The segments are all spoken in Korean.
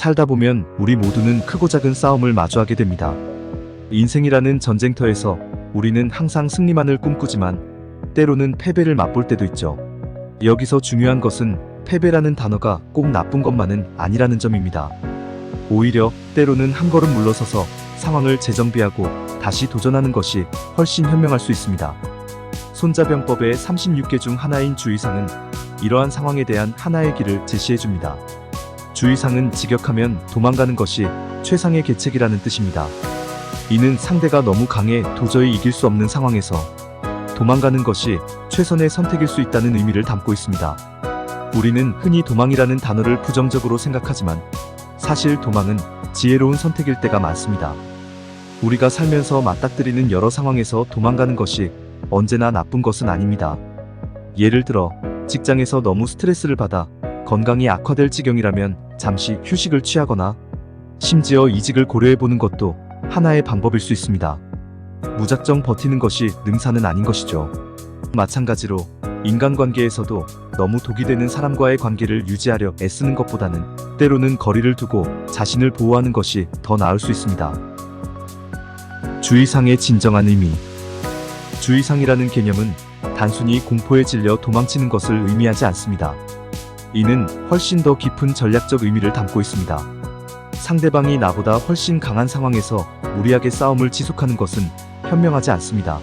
살다 보면 우리 모두는 크고 작은 싸움을 마주하게 됩니다. 인생이라는 전쟁터에서 우리는 항상 승리만을 꿈꾸지만 때로는 패배를 맛볼 때도 있죠. 여기서 중요한 것은 패배라는 단어가 꼭 나쁜 것만은 아니라는 점입니다. 오히려 때로는 한 걸음 물러서서 상황을 재정비하고 다시 도전하는 것이 훨씬 현명할 수 있습니다. 손자병법의 36개 중 하나인 주의상은 이러한 상황에 대한 하나의 길을 제시해 줍니다. 주의상은 직역하면 도망가는 것이 최상의 계책이라는 뜻입니다. 이는 상대가 너무 강해 도저히 이길 수 없는 상황에서 도망가는 것이 최선의 선택일 수 있다는 의미를 담고 있습니다. 우리는 흔히 도망이라는 단어를 부정적으로 생각하지만 사실 도망은 지혜로운 선택일 때가 많습니다. 우리가 살면서 맞닥뜨리는 여러 상황에서 도망가는 것이 언제나 나쁜 것은 아닙니다. 예를 들어 직장에서 너무 스트레스를 받아 건강이 악화될 지경이라면 잠시 휴식을 취하거나 심지어 이직을 고려해 보는 것도 하나의 방법일 수 있습니다. 무작정 버티는 것이 능사는 아닌 것이죠. 마찬가지로 인간관계에서도 너무 독이 되는 사람과의 관계를 유지하려 애쓰는 것보다는 때로는 거리를 두고 자신을 보호하는 것이 더 나을 수 있습니다. 주의상의 진정한 의미 주의상이라는 개념은 단순히 공포에 질려 도망치는 것을 의미하지 않습니다. 이는 훨씬 더 깊은 전략적 의미를 담고 있습니다. 상대방이 나보다 훨씬 강한 상황에서 무리하게 싸움을 지속하는 것은 현명하지 않습니다.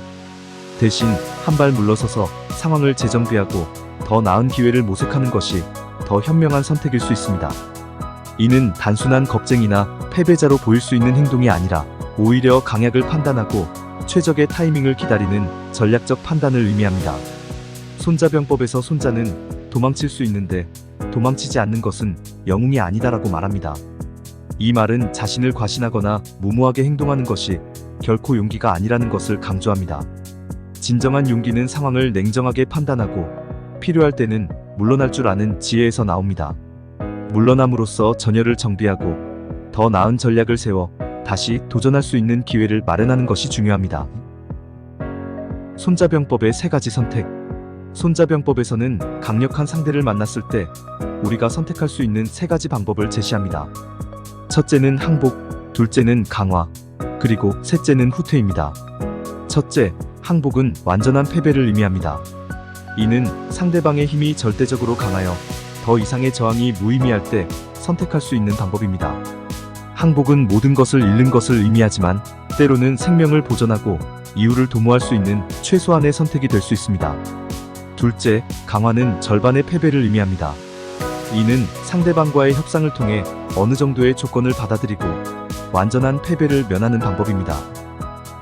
대신 한 발 물러서서 상황을 재정비하고 더 나은 기회를 모색하는 것이 더 현명한 선택일 수 있습니다. 이는 단순한 겁쟁이나 패배자로 보일 수 있는 행동이 아니라 오히려 강약을 판단하고 최적의 타이밍을 기다리는 전략적 판단을 의미합니다. 손자병법에서 손자는 도망칠 수 있는데 도망치지 않는 것은 영웅이 아니다라고 말합니다. 이 말은 자신을 과신하거나 무모하게 행동하는 것이 결코 용기가 아니라는 것을 강조합니다. 진정한 용기는 상황을 냉정하게 판단하고 필요할 때는 물러날 줄 아는 지혜에서 나옵니다. 물러남으로써 전열을 정비하고 더 나은 전략을 세워 다시 도전할 수 있는 기회를 마련하는 것이 중요합니다. 손자병법의 세 가지 선택. 손자병법에서는 강력한 상대를 만났을 때 우리가 선택할 수 있는 세 가지 방법을 제시합니다. 첫째는 항복, 둘째는 강화, 그리고 셋째는 후퇴입니다. 첫째, 항복은 완전한 패배를 의미합니다. 이는 상대방의 힘이 절대적으로 강하여 더 이상의 저항이 무의미할 때 선택할 수 있는 방법입니다. 항복은 모든 것을 잃는 것을 의미하지만 때로는 생명을 보존하고 이유를 도모할 수 있는 최소한의 선택이 될 수 있습니다. 둘째, 강화는 절반의 패배를 의미합니다. 이는 상대방과의 협상을 통해 어느 정도의 조건을 받아들이고 완전한 패배를 면하는 방법입니다.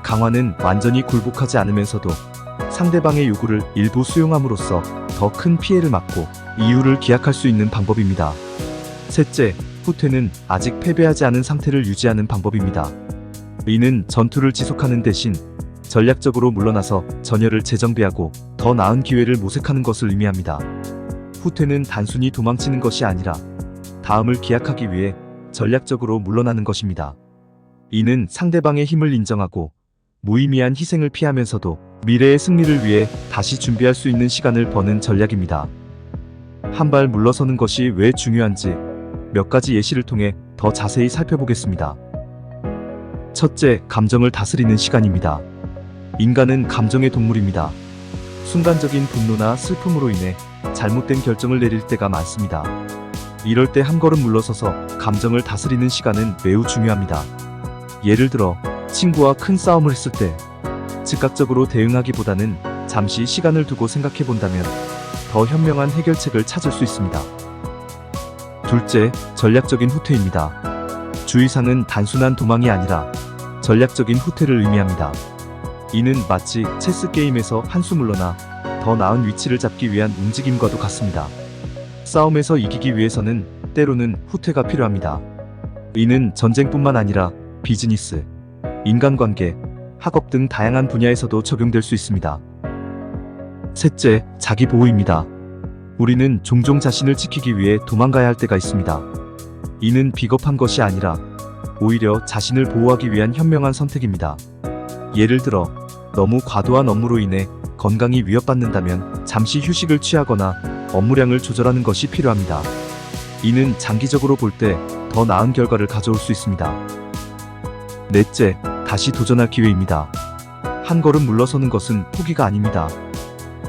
강화는 완전히 굴복하지 않으면서도 상대방의 요구를 일부 수용함으로써 더 큰 피해를 막고 이유를 기약할 수 있는 방법입니다. 셋째, 후퇴는 아직 패배하지 않은 상태를 유지하는 방법입니다. 이는 전투를 지속하는 대신 전략적으로 물러나서 전열을 재정비하고 더 나은 기회를 모색하는 것을 의미합니다. 후퇴는 단순히 도망치는 것이 아니라 다음을 기약하기 위해 전략적으로 물러나는 것입니다. 이는 상대방의 힘을 인정하고 무의미한 희생을 피하면서도 미래의 승리를 위해 다시 준비할 수 있는 시간을 버는 전략입니다. 한 발 물러서는 것이 왜 중요한지 몇 가지 예시를 통해 더 자세히 살펴보겠습니다. 첫째, 감정을 다스리는 시간입니다. 인간은 감정의 동물입니다. 순간적인 분노나 슬픔으로 인해 잘못된 결정을 내릴 때가 많습니다. 이럴 때 한 걸음 물러서서 감정을 다스리는 시간은 매우 중요합니다. 예를 들어 친구와 큰 싸움을 했을 때 즉각적으로 대응하기보다는 잠시 시간을 두고 생각해 본다면 더 현명한 해결책을 찾을 수 있습니다. 둘째, 전략적인 후퇴입니다. 주의사는 단순한 도망이 아니라 전략적인 후퇴를 의미합니다. 이는 마치 체스 게임에서 한수 물러나 더 나은 위치를 잡기 위한 움직임과도 같습니다. 싸움에서 이기기 위해서는 때로는 후퇴가 필요합니다. 이는 전쟁뿐만 아니라 비즈니스, 인간관계, 학업 등 다양한 분야에서도 적용될 수 있습니다. 셋째, 자기 보호입니다. 우리는 종종 자신을 지키기 위해 도망가야 할 때가 있습니다. 이는 비겁한 것이 아니라 오히려 자신을 보호하기 위한 현명한 선택입니다. 예를 들어 너무 과도한 업무로 인해 건강이 위협받는다면 잠시 휴식을 취하거나 업무량을 조절하는 것이 필요합니다. 이는 장기적으로 볼 때 더 나은 결과를 가져올 수 있습니다. 넷째, 다시 도전할 기회입니다. 한 걸음 물러서는 것은 포기가 아닙니다.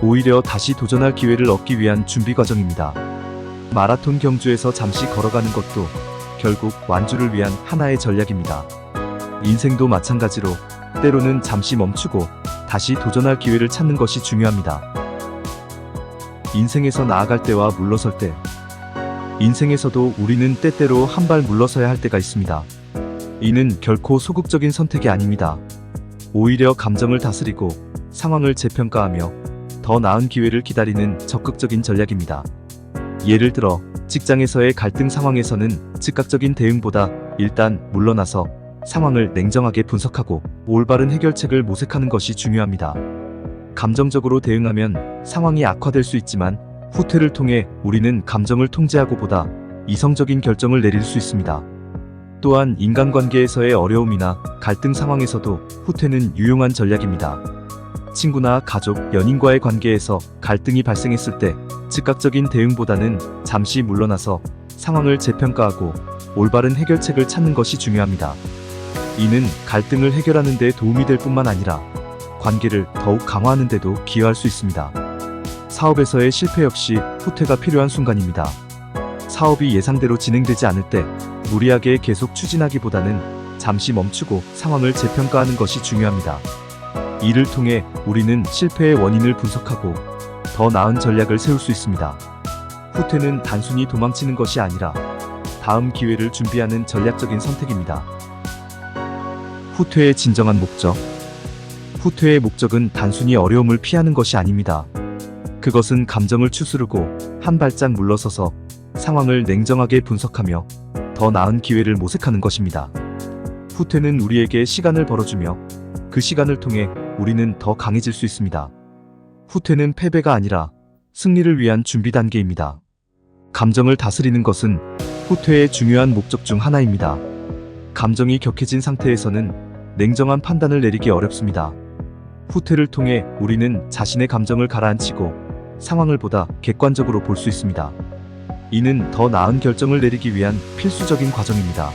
오히려 다시 도전할 기회를 얻기 위한 준비 과정입니다. 마라톤 경주에서 잠시 걸어가는 것도 결국 완주를 위한 하나의 전략입니다. 인생도 마찬가지로 때로는 잠시 멈추고 다시 도전할 기회를 찾는 것이 중요합니다. 인생에서 나아갈 때와 물러설 때, 인생에서도 우리는 때때로 한 발 물러서야 할 때가 있습니다. 이는 결코 소극적인 선택이 아닙니다. 오히려 감정을 다스리고 상황을 재평가하며 더 나은 기회를 기다리는 적극적인 전략입니다. 예를 들어 직장에서의 갈등 상황에서는 즉각적인 대응보다 일단 물러나서 상황을 냉정하게 분석하고 올바른 해결책을 모색하는 것이 중요합니다. 감정적으로 대응하면 상황이 악화될 수 있지만 후퇴를 통해 우리는 감정을 통제하고 보다 이성적인 결정을 내릴 수 있습니다. 또한 인간관계에서의 어려움이나 갈등 상황에서도 후퇴는 유용한 전략입니다. 친구나 가족, 연인과의 관계에서 갈등이 발생했을 때 즉각적인 대응보다는 잠시 물러나서 상황을 재평가하고 올바른 해결책을 찾는 것이 중요합니다. 이는 갈등을 해결하는 데 도움이 될 뿐만 아니라 관계를 더욱 강화하는 데도 기여할 수 있습니다. 사업에서의 실패 역시 후퇴가 필요한 순간입니다. 사업이 예상대로 진행되지 않을 때 무리하게 계속 추진하기보다는 잠시 멈추고 상황을 재평가하는 것이 중요합니다. 이를 통해 우리는 실패의 원인을 분석하고 더 나은 전략을 세울 수 있습니다. 후퇴는 단순히 도망치는 것이 아니라 다음 기회를 준비하는 전략적인 선택입니다. 후퇴의 진정한 목적. 후퇴의 목적은 단순히 어려움을 피하는 것이 아닙니다. 그것은 감정을 추스르고 한 발짝 물러서서 상황을 냉정하게 분석하며 더 나은 기회를 모색하는 것입니다. 후퇴는 우리에게 시간을 벌어주며 그 시간을 통해 우리는 더 강해질 수 있습니다. 후퇴는 패배가 아니라 승리를 위한 준비 단계입니다. 감정을 다스리는 것은 후퇴의 중요한 목적 중 하나입니다. 감정이 격해진 상태에서는 냉정한 판단을 내리기 어렵습니다. 후퇴를 통해 우리는 자신의 감정을 가라앉히고 상황을 보다 객관적으로 볼 수 있습니다. 이는 더 나은 결정을 내리기 위한 필수적인 과정입니다.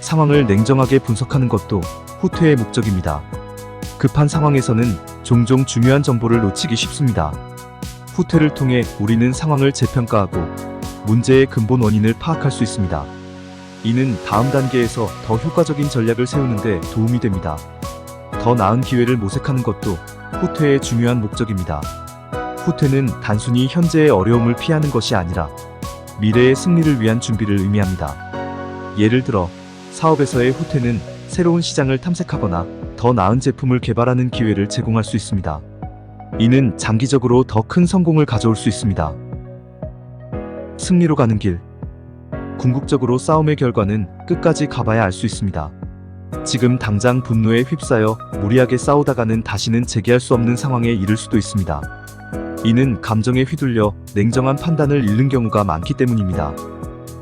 상황을 냉정하게 분석하는 것도 후퇴의 목적입니다. 급한 상황에서는 종종 중요한 정보를 놓치기 쉽습니다. 후퇴를 통해 우리는 상황을 재평가하고 문제의 근본 원인을 파악할 수 있습니다. 이는 다음 단계에서 더 효과적인 전략을 세우는데 도움이 됩니다. 더 나은 기회를 모색하는 것도 후퇴의 중요한 목적입니다. 후퇴는 단순히 현재의 어려움을 피하는 것이 아니라 미래의 승리를 위한 준비를 의미합니다. 예를 들어 사업에서의 후퇴는 새로운 시장을 탐색하거나 더 나은 제품을 개발하는 기회를 제공할 수 있습니다. 이는 장기적으로 더 큰 성공을 가져올 수 있습니다. 승리로 가는 길. 궁극적으로 싸움의 결과는 끝까지 가봐야 알 수 있습니다. 지금 당장 분노에 휩싸여 무리하게 싸우다가는 다시는 재개할 수 없는 상황에 이를 수도 있습니다. 이는 감정에 휘둘려 냉정한 판단을 잃는 경우가 많기 때문입니다.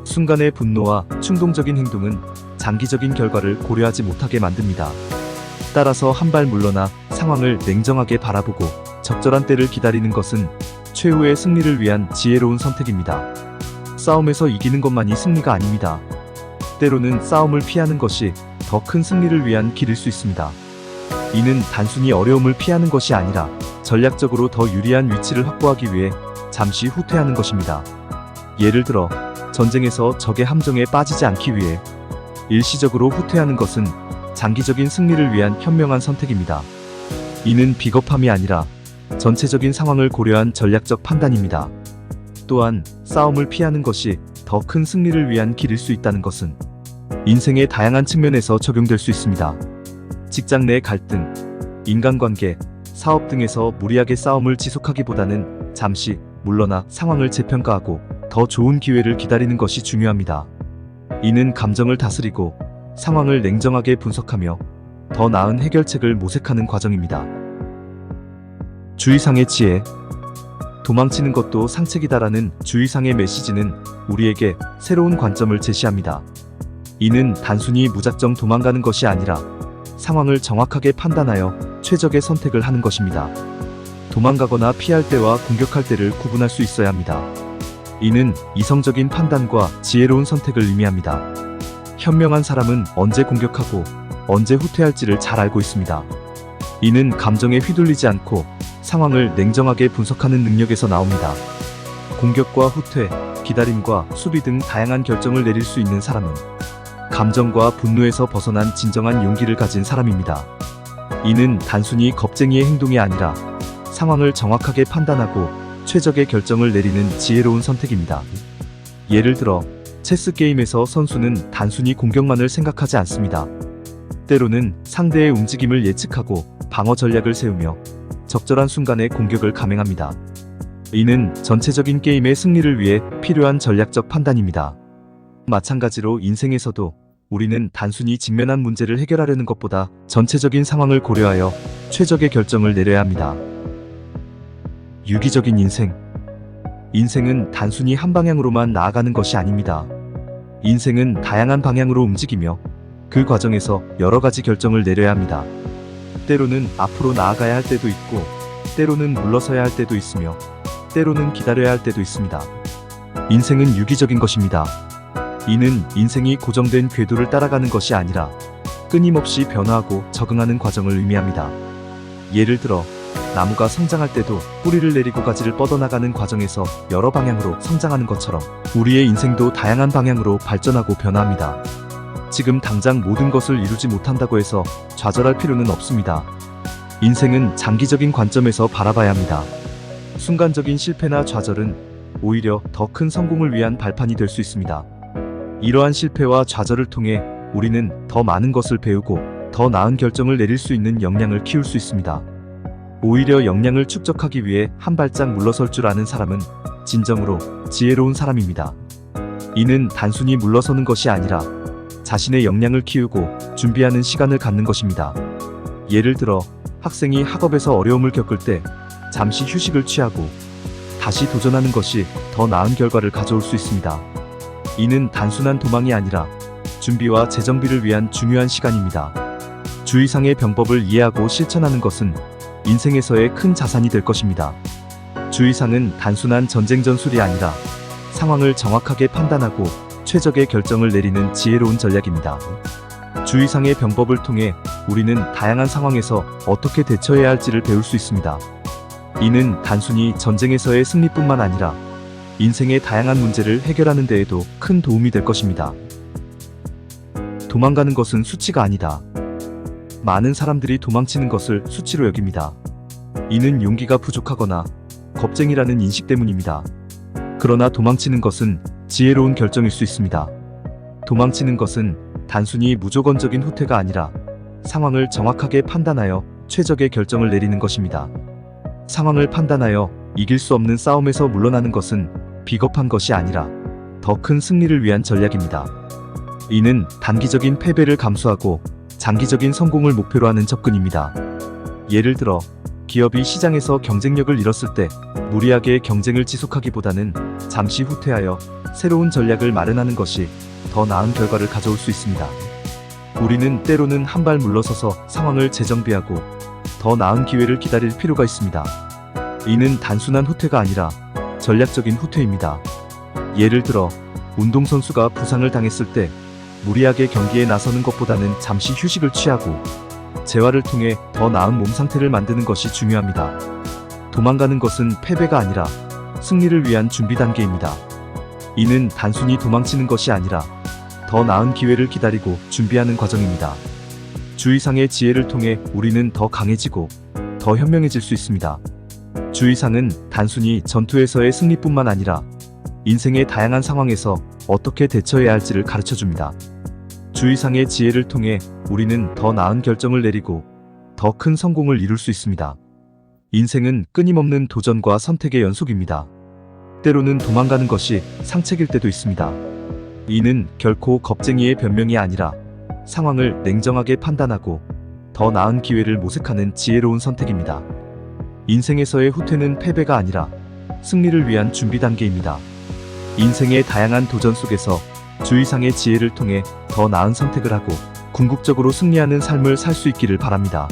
순간의 분노와 충동적인 행동은 장기적인 결과를 고려하지 못하게 만듭니다. 따라서 한 발 물러나 상황을 냉정하게 바라보고 적절한 때를 기다리는 것은 최후의 승리를 위한 지혜로운 선택입니다. 싸움에서 이기는 것만이 승리가 아닙니다. 때로는 싸움을 피하는 것이 더 큰 승리를 위한 길일 수 있습니다. 이는 단순히 어려움을 피하는 것이 아니라 전략적으로 더 유리한 위치를 확보하기 위해 잠시 후퇴하는 것입니다. 예를 들어 전쟁에서 적의 함정에 빠지지 않기 위해 일시적으로 후퇴하는 것은 장기적인 승리를 위한 현명한 선택입니다. 이는 비겁함이 아니라 전체적인 상황을 고려한 전략적 판단입니다. 또한 싸움을 피하는 것이 더 큰 승리를 위한 길일 수 있다는 것은 인생의 다양한 측면에서 적용될 수 있습니다. 직장 내 갈등, 인간관계, 사업 등에서 무리하게 싸움을 지속하기보다는 잠시 물러나 상황을 재평가하고 더 좋은 기회를 기다리는 것이 중요합니다. 이는 감정을 다스리고 상황을 냉정하게 분석하며 더 나은 해결책을 모색하는 과정입니다. 주의상의 지혜 도망치는 것도 상책이다라는 주의상의 메시지는 우리에게 새로운 관점을 제시합니다. 이는 단순히 무작정 도망가는 것이 아니라 상황을 정확하게 판단하여 최적의 선택을 하는 것입니다. 도망가거나 피할 때와 공격할 때를 구분할 수 있어야 합니다. 이는 이성적인 판단과 지혜로운 선택을 의미합니다. 현명한 사람은 언제 공격하고 언제 후퇴할지를 잘 알고 있습니다. 이는 감정에 휘둘리지 않고 상황을 냉정하게 분석하는 능력에서 나옵니다. 공격과 후퇴, 기다림과 수비 등 다양한 결정을 내릴 수 있는 사람은 감정과 분노에서 벗어난 진정한 용기를 가진 사람입니다. 이는 단순히 겁쟁이의 행동이 아니라 상황을 정확하게 판단하고 최적의 결정을 내리는 지혜로운 선택입니다. 예를 들어, 체스 게임에서 선수는 단순히 공격만을 생각하지 않습니다. 때로는 상대의 움직임을 예측하고 방어 전략을 세우며 적절한 순간에 공격을 감행합니다. 이는 전체적인 게임의 승리를 위해 필요한 전략적 판단입니다. 마찬가지로 인생에서도 우리는 단순히 직면한 문제를 해결하려는 것보다 전체적인 상황을 고려하여 최적의 결정을 내려야 합니다. 유기적인 인생. 인생은 단순히 한 방향으로만 나아가는 것이 아닙니다. 인생은 다양한 방향으로 움직이며 그 과정에서 여러 가지 결정을 내려야 합니다. 때로는 앞으로 나아가야 할 때도 있고, 때로는 물러서야 할 때도 있으며, 때로는 기다려야 할 때도 있습니다. 인생은 유기적인 것입니다. 이는 인생이 고정된 궤도를 따라가는 것이 아니라 끊임없이 변화하고 적응하는 과정을 의미합니다. 예를 들어, 나무가 성장할 때도 뿌리를 내리고 가지를 뻗어나가는 과정에서 여러 방향으로 성장하는 것처럼 우리의 인생도 다양한 방향으로 발전하고 변화합니다. 지금 당장 모든 것을 이루지 못한다고 해서 좌절할 필요는 없습니다. 인생은 장기적인 관점에서 바라봐야 합니다. 순간적인 실패나 좌절은 오히려 더 큰 성공을 위한 발판이 될 수 있습니다. 이러한 실패와 좌절을 통해 우리는 더 많은 것을 배우고 더 나은 결정을 내릴 수 있는 역량을 키울 수 있습니다. 오히려 역량을 축적하기 위해 한 발짝 물러설 줄 아는 사람은 진정으로 지혜로운 사람입니다. 이는 단순히 물러서는 것이 아니라 자신의 역량을 키우고 준비하는 시간을 갖는 것입니다. 예를 들어 학생이 학업에서 어려움을 겪을 때 잠시 휴식을 취하고 다시 도전하는 것이 더 나은 결과를 가져올 수 있습니다. 이는 단순한 도망이 아니라 준비와 재정비를 위한 중요한 시간입니다. 주의상의 병법을 이해하고 실천하는 것은 인생에서의 큰 자산이 될 것입니다. 주의상은 단순한 전쟁 전술이 아니라 상황을 정확하게 판단하고 최적의 결정을 내리는 지혜로운 전략입니다. 주의상의 병법을 통해 우리는 다양한 상황에서 어떻게 대처해야 할지를 배울 수 있습니다. 이는 단순히 전쟁에서의 승리뿐만 아니라 인생의 다양한 문제를 해결하는 데에도 큰 도움이 될 것입니다. 도망가는 것은 수치가 아니다. 많은 사람들이 도망치는 것을 수치로 여깁니다. 이는 용기가 부족하거나 겁쟁이라는 인식 때문입니다. 그러나 도망치는 것은 지혜로운 결정일 수 있습니다. 도망치는 것은 단순히 무조건적인 후퇴가 아니라 상황을 정확하게 판단하여 최적의 결정을 내리는 것입니다. 상황을 판단하여 이길 수 없는 싸움에서 물러나는 것은 비겁한 것이 아니라 더 큰 승리를 위한 전략입니다. 이는 단기적인 패배를 감수하고 장기적인 성공을 목표로 하는 접근입니다. 예를 들어, 기업이 시장에서 경쟁력을 잃었을 때 무리하게 경쟁을 지속하기보다는 잠시 후퇴하여 새로운 전략을 마련하는 것이 더 나은 결과를 가져올 수 있습니다. 우리는 때로는 한 발 물러서서 상황을 재정비하고 더 나은 기회를 기다릴 필요가 있습니다. 이는 단순한 후퇴가 아니라 전략적인 후퇴입니다. 예를 들어, 운동선수가 부상을 당했을 때 무리하게 경기에 나서는 것보다는 잠시 휴식을 취하고 재활을 통해 더 나은 몸 상태를 만드는 것이 중요합니다. 도망가는 것은 패배가 아니라 승리를 위한 준비 단계입니다. 이는 단순히 도망치는 것이 아니라 더 나은 기회를 기다리고 준비하는 과정입니다. 주의상의 지혜를 통해 우리는 더 강해지고 더 현명해질 수 있습니다. 주의상은 단순히 전투에서의 승리뿐만 아니라 인생의 다양한 상황에서 어떻게 대처해야 할지를 가르쳐 줍니다. 주의상의 지혜를 통해 우리는 더 나은 결정을 내리고 더 큰 성공을 이룰 수 있습니다. 인생은 끊임없는 도전과 선택의 연속입니다. 때로는 도망가는 것이 상책일 때도 있습니다. 이는 결코 겁쟁이의 변명이 아니라 상황을 냉정하게 판단하고 더 나은 기회를 모색하는 지혜로운 선택입니다. 인생에서의 후퇴는 패배가 아니라 승리를 위한 준비 단계입니다. 인생의 다양한 도전 속에서 주의상의 지혜를 통해 더 나은 선택을 하고 궁극적으로 승리하는 삶을 살 수 있기를 바랍니다.